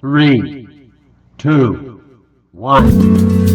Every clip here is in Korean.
three, two, one.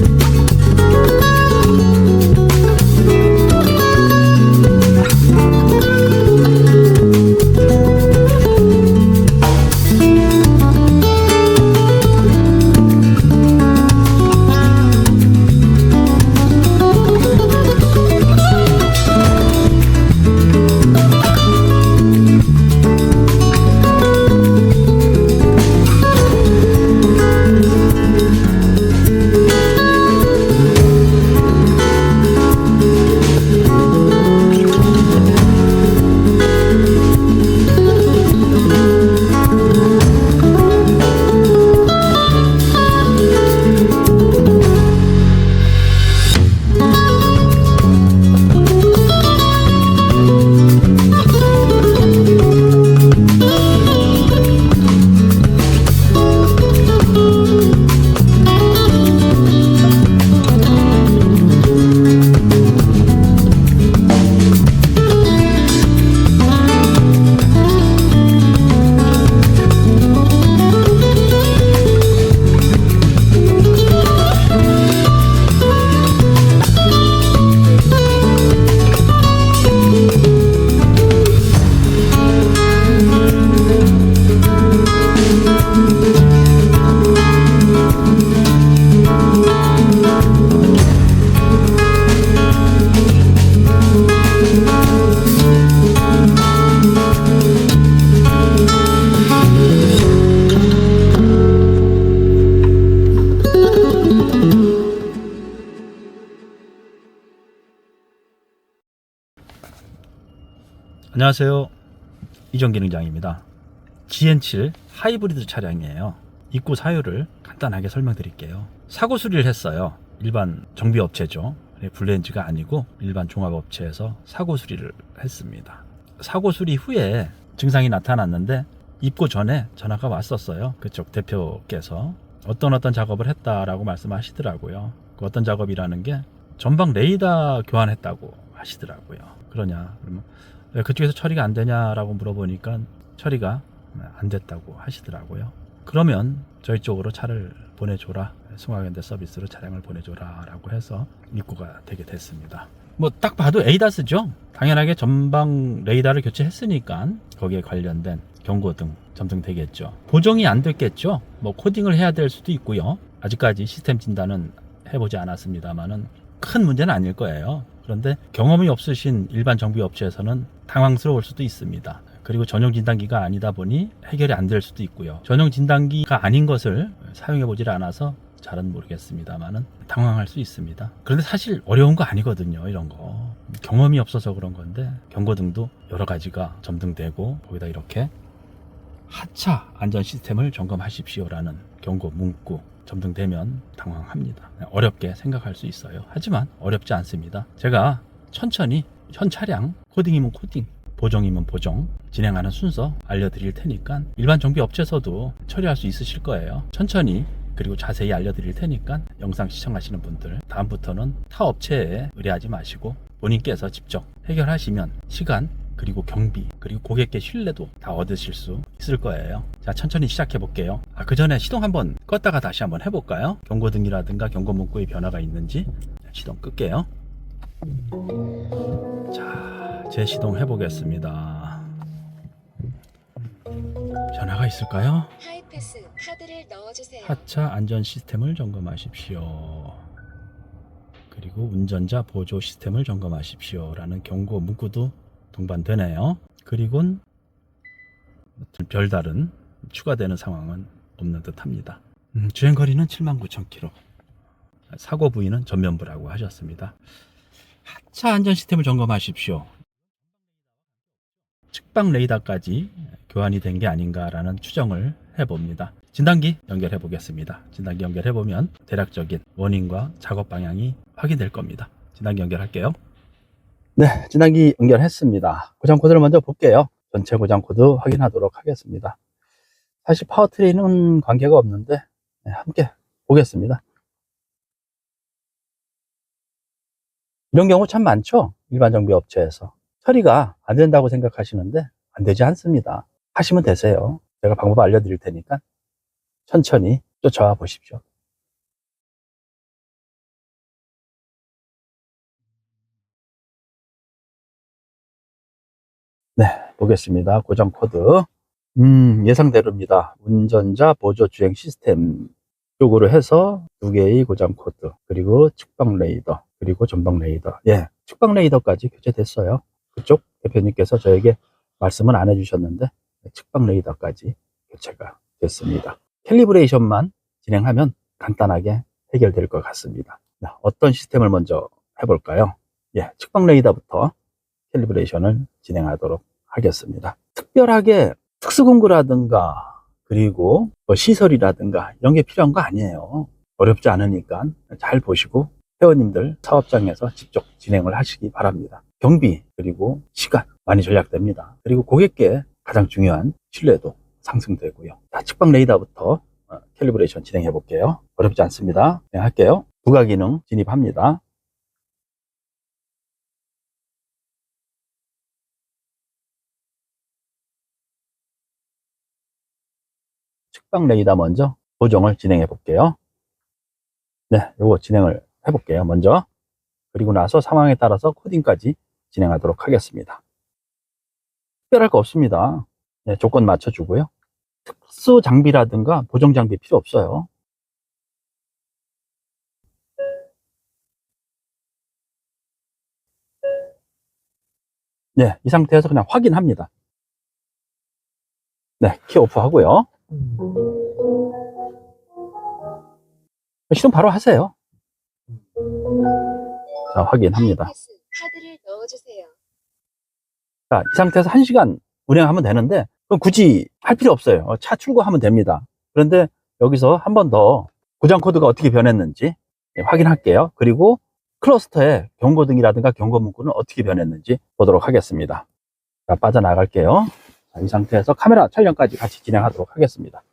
안녕하세요. 이정기능장입니다. GN7 하이브리드 차량이에요. 입고 사유를 간단하게 설명드릴게요. 사고 수리를 했어요. 일반 정비업체죠. 블렌즈가 아니고 일반 종합업체에서 사고 수리를 했습니다. 사고 수리 후에 증상이 나타났는데 입고 전에 전화가 왔었어요. 그쪽 대표께서 어떤 어떤 작업을 했다라고 말씀하시더라고요. 그 어떤 작업이라는 게 전방 레이더 교환했다고 하시더라고요. 그러냐? 그러면 왜 그쪽에서 처리가 안 되냐라고 물어보니까 처리가 안 됐다고 하시더라고요. 그러면 저희 쪽으로 차를 보내줘라. 승화현대 서비스로 차량을 보내줘라 라고 해서 입고가 되게 됐습니다. 뭐 딱 봐도 에이다스죠. 당연하게 전방 레이더를 교체했으니까 거기에 관련된 경고등 점등 되겠죠. 보정이 안 됐겠죠. 뭐 코딩을 해야 될 수도 있고요. 아직까지 시스템 진단은 해보지 않았습니다만은 큰 문제는 아닐 거예요. 그런데 경험이 없으신 일반 정비 업체에서는 당황스러울 수도 있습니다. 그리고 전용 진단기가 아니다 보니 해결이 안 될 수도 있고요. 전용 진단기가 아닌 것을 사용해 보질 않아서 잘은 모르겠습니다만은 당황할 수 있습니다. 그런데 사실 어려운 거 아니거든요. 이런 거 경험이 없어서 그런 건데 경고등도 여러 가지가 점등되고 거기다 이렇게 하차 안전 시스템을 점검하십시오라는 경고 문구 점등되면 당황합니다. 어렵게 생각할 수 있어요. 하지만 어렵지 않습니다. 제가 천천히 현 차량 코딩이면 코딩, 보정이면 보정 진행하는 순서 알려드릴 테니까 일반 정비 업체에서도 처리할 수 있으실 거예요. 천천히 그리고 자세히 알려드릴 테니까 영상 시청하시는 분들 다음부터는 타 업체에 의뢰하지 마시고 본인께서 직접 해결하시면 시간 그리고 경비 그리고 고객의 신뢰도 다 얻으실 수 있을 거예요. 자 천천히 시작해 볼게요. 아, 그 전에 시동 한번 껐다가 다시 한번 해볼까요? 경고등이라든가 경고 문구에 변화가 있는지 시동 끌게요. 자 재시동 해보겠습니다. 변화가 있을까요? 하이패스 카드를 넣어주세요. 하차 안전 시스템을 점검하십시오. 그리고 운전자 보조 시스템을 점검하십시오 라는 경고 문구도 동반되네요. 그리고는 별다른 추가되는 상황은 없는 듯 합니다. 음, 주행 거리는 79,000km. 사고 부위는 전면부라고 하셨습니다. 하차 안전 시스템을 점검하십시오. 측방 레이더까지 교환이 된 게 아닌가라는 추정을 해봅니다. 진단기 연결해 보겠습니다. 진단기 연결해 보면 대략적인 원인과 작업 방향이 확인될 겁니다. 진단기 연결할게요. 네, 진단기 연결했습니다. 고장 코드를 먼저 볼게요. 전체 고장 코드 확인하도록 하겠습니다. 사실 파워트레인은 관계가 없는데 네, 함께 보겠습니다. 이런 경우 참 많죠? 일반 정비 업체에서. 처리가 안 된다고 생각하시는데 안 되지 않습니다. 하시면 되세요. 제가 방법 알려드릴 테니까 천천히 쫓아와 보십시오. 네, 보겠습니다. 고정 코드. 음, 예상대로입니다. 운전자 보조 주행 시스템 쪽으로 해서 두 개의 고정 코드, 그리고 측방 레이더, 그리고 전방 레이더. 예, 측방 레이더까지 교체됐어요. 그쪽 대표님께서 저에게 말씀은 안 해주셨는데, 측방 레이더까지 교체가 됐습니다. 캘리브레이션만 진행하면 간단하게 해결될 것 같습니다. 자, 어떤 시스템을 먼저 해볼까요? 예, 측방 레이더부터 캘리브레이션을 진행하도록 하겠습니다. 특별하게 특수공구라든가 그리고 뭐 시설이라든가 이런 게 필요한 거 아니에요. 어렵지 않으니까 잘 보시고 회원님들 사업장에서 직접 진행을 하시기 바랍니다. 경비 그리고 시간 많이 절약됩니다. 그리고 고객께 가장 중요한 신뢰도 상승되고요. 자, 측방 레이더부터 어, 캘리브레이션 진행해 볼게요. 어렵지 않습니다. 진행할게요. 부가 기능 진입합니다. 측방 레이더 먼저 보정을 진행해 볼게요. 네, 요거 진행을 해 볼게요. 먼저. 그리고 나서 상황에 따라서 코딩까지 진행하도록 하겠습니다. 특별할 거 없습니다. 네, 조건 맞춰주고요. 특수 장비라든가 보정 장비 필요 없어요. 네, 이 상태에서 그냥 확인합니다. 네, 키 오프 하고요. 시동 바로 하세요. 자, 확인합니다. 자, 이 상태에서 1시간 운행하면 되는데, 그럼 굳이 할 필요 없어요. 어, 차 출고하면 됩니다. 그런데 여기서 한 번 더 고장 코드가 어떻게 변했는지 예, 확인할게요. 그리고 클러스터의 경고등이라든가 경고 문구는 어떻게 변했는지 보도록 하겠습니다. 자, 빠져나갈게요. 자, 이 상태에서 카메라 촬영까지 같이 진행하도록 하겠습니다.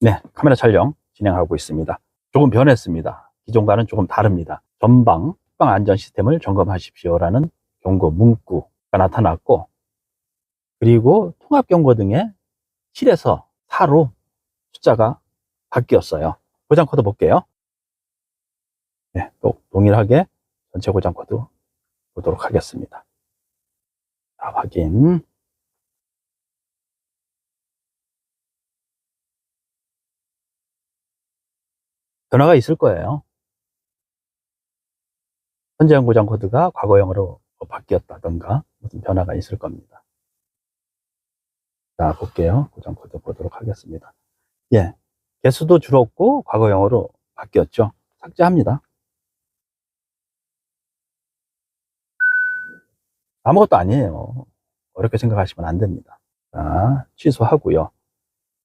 네, 카메라 촬영 진행하고 있습니다. 조금 변했습니다. 기존과는 조금 다릅니다. 전방, 방 안전 시스템을 점검하십시오라는 경고 문구가 나타났고, 그리고 통합 경고 등의 7에서 4로 숫자가 바뀌었어요. 고장 코드 볼게요. 네, 또 동일하게 전체 고장 코드 보도록 하겠습니다. 자, 확인. 변화가 있을 거예요. 현재형 고장 코드가 과거형으로 바뀌었다던가 무슨 변화가 있을 겁니다. 자, 볼게요. 고장 코드 보도록 하겠습니다. 예. 개수도 줄었고 과거형으로 바뀌었죠. 삭제합니다. 아무것도 아니에요. 어렵게 생각하시면 안 됩니다. 자, 취소하고요.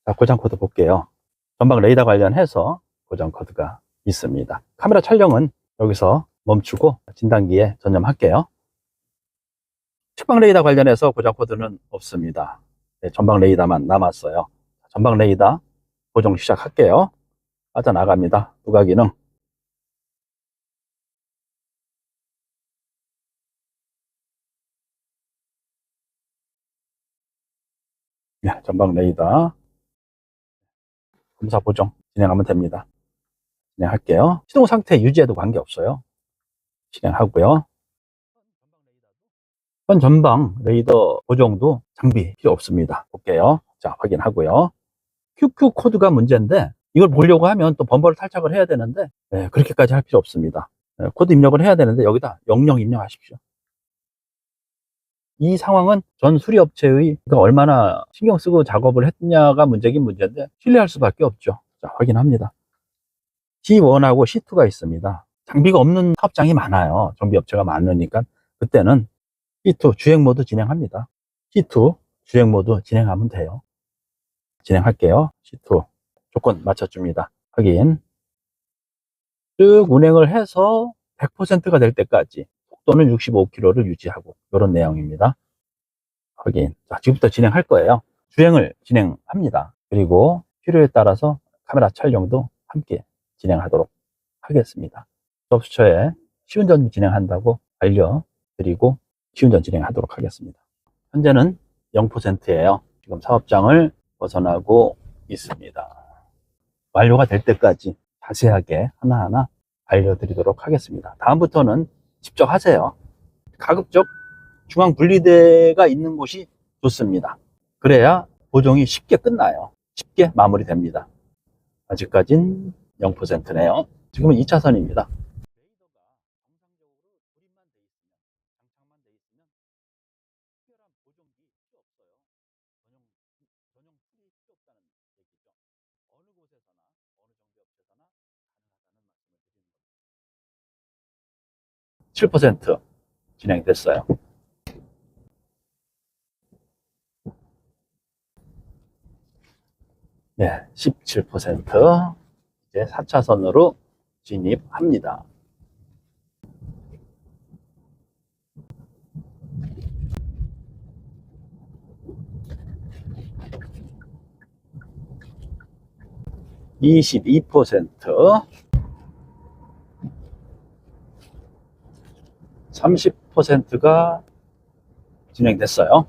자, 고장 코드 볼게요. 전방 레이더 관련해서 고정 코드가 있습니다. 카메라 촬영은 여기서 멈추고 진단기에 전념할게요. 측방 레이더 관련해서 고정 코드는 없습니다. 네, 전방 레이더만 남았어요. 전방 레이더 고정 시작할게요. 빠져나갑니다. 부가 기능. 네, 전방 레이더 검사 보정 진행하면 됩니다. 진행할게요. 시동 상태 유지해도 관계없어요. 진행하고요. 현 전방 레이더 보정도 장비 필요 없습니다. 볼게요. 자, 확인하고요. QQ 코드가 문제인데 이걸 보려고 하면 또 번번을 탈착을 해야 되는데 네, 그렇게까지 할 필요 없습니다. 네, 코드 입력을 해야 되는데 여기다 영영 입력하십시오. 이 상황은 전 수리업체의 얼마나 신경 쓰고 작업을 했냐가 문제긴 문제인데 신뢰할 수밖에 없죠. 자, 확인합니다. C1하고 C2가 있습니다. 장비가 없는 사업장이 많아요. 정비 업체가 많으니까 그때는 C2 주행 모드 진행합니다. C2 주행 모드 진행하면 돼요. 진행할게요. C2 조건 맞춰줍니다. 확인. 쭉 운행을 해서 100%가 될 때까지 속도는 65km를 유지하고 이런 내용입니다. 확인. 자, 지금부터 진행할 거예요. 주행을 진행합니다. 그리고 필요에 따라서 카메라 촬영도 함께 진행하도록 하겠습니다. 접수처에 시운전 진행한다고 알려드리고 시운전 진행하도록 하겠습니다. 현재는 0%예요. 지금 사업장을 벗어나고 있습니다. 완료가 될 때까지 자세하게 하나하나 알려드리도록 하겠습니다. 다음부터는 직접 하세요. 가급적 중앙 분리대가 있는 곳이 좋습니다. 그래야 보정이 쉽게 끝나요. 쉽게 마무리됩니다. 아직까진 0%네요. 지금은 2차선입니다. (7%) 진행됐어요. 네, 17% 이제 4차선으로 진입합니다. 이십이 퍼센트, 삼십 퍼센트가 진행됐어요.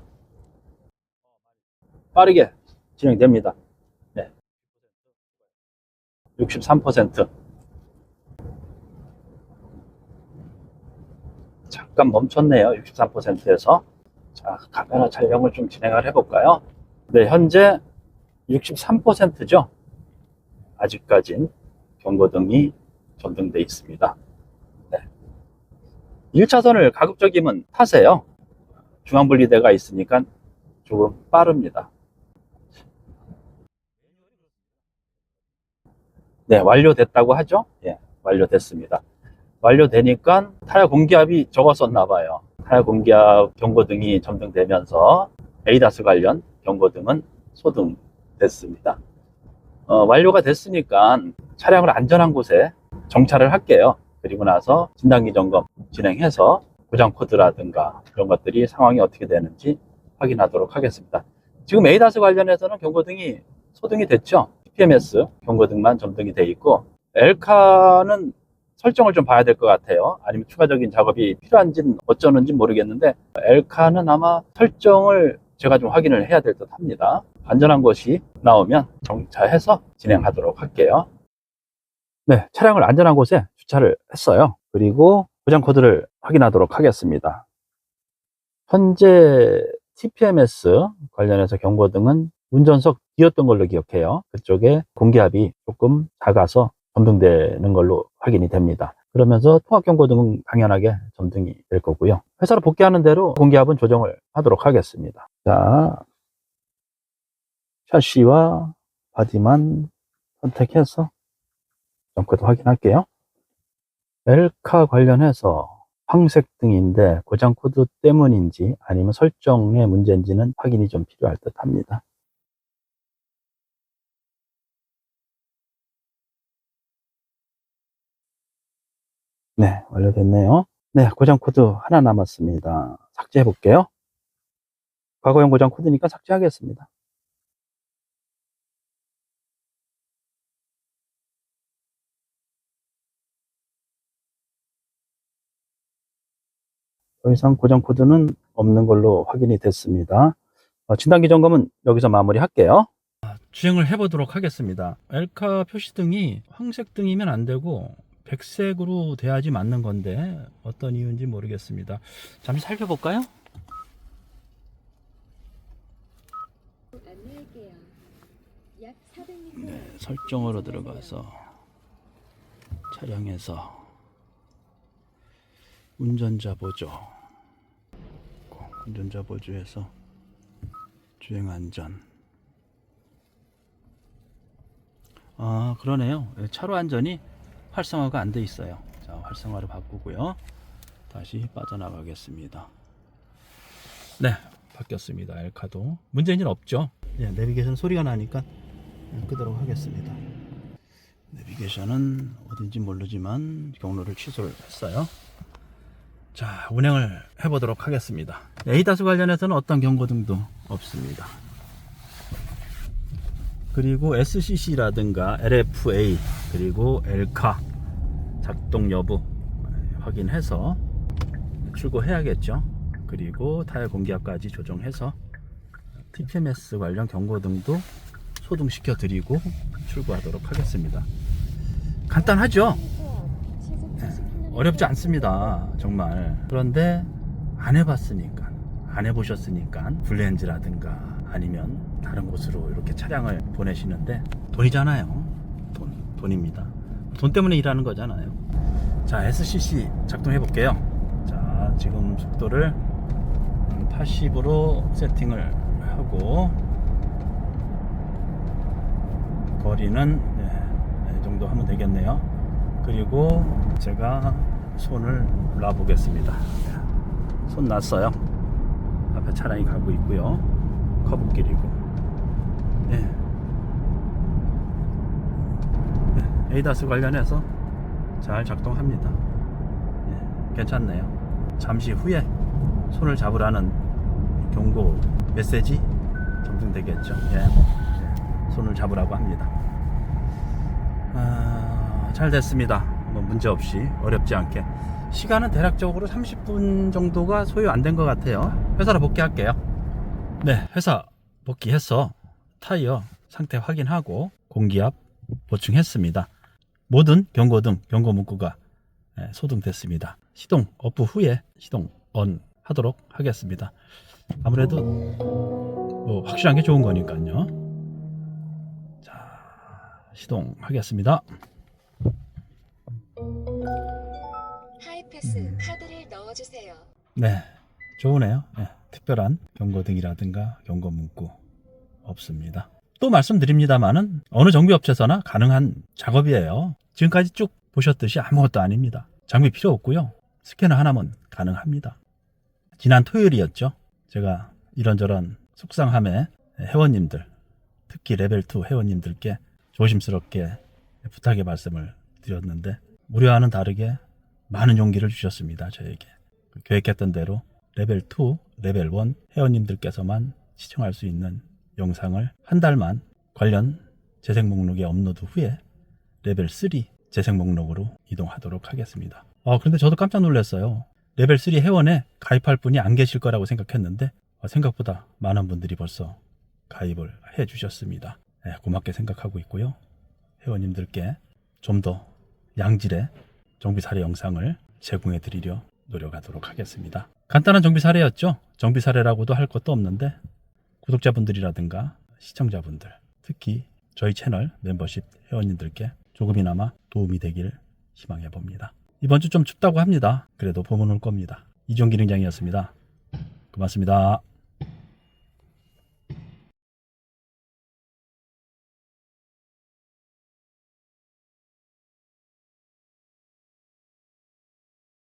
빠르게 진행됩니다. 63% 잠깐 멈췄네요. 63%에서 자 카메라 촬영을 좀 진행을 해 볼까요? 네, 현재 63%죠. 아직까진 경고등이 전등돼 있습니다. 네. 1차선을 가급적이면 타세요. 중앙분리대가 있으니까 조금 빠릅니다. 네, 완료됐다고 하죠? 예, 완료됐습니다. 완료되니까 타야 공기압이 적었었나 봐요. 타야 공기압 경고등이 점등되면서 에이다스 관련 경고등은 소등 됐습니다. 어, 완료가 됐으니까 차량을 안전한 곳에 정차를 할게요. 그리고 나서 진단기 점검 진행해서 고장 코드라든가 이런 것들이 상황이 어떻게 되는지 확인하도록 하겠습니다. 지금 에이다스 관련해서는 경고등이 소등이 됐죠? PMS 경고 등만 점등이 돼 있고 엘카는 설정을 좀 봐야 될 것 같아요. 아니면 추가적인 작업이 필요한지는 어쩌는지 모르겠는데 엘카는 아마 설정을 제가 좀 확인을 해야 될 듯 합니다. 안전한 곳이 나오면 정차해서 진행하도록 할게요. 네, 차량을 안전한 곳에 주차를 했어요. 그리고 고장 코드를 확인하도록 하겠습니다. 현재 TPMS 관련해서 경고등은 운전석 뒤였던 걸로 기억해요. 그쪽에 공기압이 조금 작아서 점등되는 걸로 확인이 됩니다. 그러면서 통합경고등은 당연하게 점등이 될 거고요. 회사로 복귀하는 대로 공기압은 조정을 하도록 하겠습니다. 자, 샤시와 바디만 선택해서 점코드 확인할게요. 엘카 관련해서 황색 등인데 고장 코드 때문인지 아니면 설정의 문제인지는 확인이 좀 필요할 듯 합니다. 네, 완료됐네요. 네, 고장 코드 하나 남았습니다. 삭제해 볼게요. 과거형 고장 코드니까 삭제하겠습니다. 더 이상 고장 코드는 없는 걸로 확인이 됐습니다. 어, 진단기 점검은 여기서 마무리할게요. 주행을 해보도록 하겠습니다. 엘카 표시등이 황색 등이면 안 되고 백색으로 돼야지 맞는 건데 어떤 이유인지 모르겠습니다. 잠시 살펴볼까요? 안내할게요. 약 400m 네, 설정으로 들어가서 차량에서 운전자 보조 운전자 보조에서 주행 안전 아 그러네요 차로 안전이 활성화가 안 돼 있어요 자 활성화를 바꾸고요 다시 빠져나가겠습니다 네 바뀌었습니다 엘카도 문제는 없죠 네, 내비게이션 소리가 나니까 끄도록 하겠습니다. 내비게이션은 어딘지 모르지만 경로를 취소를 했어요. 자, 운행을 해보도록 하겠습니다. 에이다스 관련해서는 어떤 경고등도 없습니다. 그리고 SCC라든가 LFA 그리고 엘카 작동 여부 확인해서 출고해야겠죠. 그리고 타이어 공기압까지 조정해서 TPMS 관련 경고등도 소등시켜 드리고 출고하도록 하겠습니다. 간단하죠? 어렵지 않습니다. 정말. 그런데 안 해봤으니까, 안 해보셨으니까, 블렌즈라든가 아니면 다른 곳으로 이렇게 차량을 보내시는데 돈이잖아요. 돈, 돈입니다. 돈 때문에 일하는 거잖아요. 자, SCC 작동해 볼게요. 자, 지금 속도를 80으로 세팅을 하고 거리는 네, 이 정도 하면 되겠네요. 그리고 제가 손을 놔 보겠습니다. 손 놨어요. 앞에 차량이 가고 있고요. 커브길이고. 네. 네, 에이다스 관련해서 잘 작동합니다. 네, 괜찮네요. 잠시 후에 손을 잡으라는 경고 메시지 전송되겠죠. 예. 예, 손을 잡으라고 합니다. 아, 잘 됐습니다. 뭐 문제 없이 어렵지 않게 시간은 대략적으로 30분 정도가 소요 안 된 것 같아요. 회사로 복귀할게요. 네, 회사 복귀해서 타이어 상태 확인하고 공기압 보충했습니다. 모든 경고등 경고 문구가 예, 소등됐습니다. 시동 오프 후에 시동 on 하도록 하겠습니다. 아무래도 뭐 확실한 게 좋은 거니까요. 자, 시동 하겠습니다. 하이패스 카드를 넣어주세요. 네, 좋으네요. 예, 특별한 경고등이라든가 경고 문구 없습니다. 또 말씀드립니다만은 어느 정비업체에서나 가능한 작업이에요. 지금까지 쭉 보셨듯이 아무것도 아닙니다. 장비 필요 없고요. 스캐너 하나면 가능합니다. 지난 토요일이었죠. 제가 이런저런 속상함에 회원님들, 특히 레벨2 회원님들께 조심스럽게 부탁의 말씀을 드렸는데 우려와는 다르게 많은 용기를 주셨습니다. 저에게. 계획했던 대로 레벨 2, 레벨 1 회원님들께서만 시청할 수 있는 영상을 한 달만 관련 재생 목록에 업로드 후에 레벨 3 재생 목록으로 이동하도록 하겠습니다. 어, 그런데 저도 깜짝 놀랐어요. 레벨 3 회원에 가입할 분이 안 계실 거라고 생각했는데 어, 생각보다 많은 분들이 벌써 가입을 해 주셨습니다. 네, 고맙게 생각하고 있고요. 회원님들께 좀 더 양질의 정비 사례 영상을 제공해 드리려 노력하도록 하겠습니다. 간단한 정비 사례였죠. 정비 사례라고도 할 것도 없는데 구독자분들이라든가 시청자분들, 특히 저희 채널 멤버십 회원님들께 조금이나마 도움이 되길 희망해 봅니다. 이번 주 좀 춥다고 합니다. 그래도 봄은 올 겁니다. 이종 기능장이었습니다. 고맙습니다.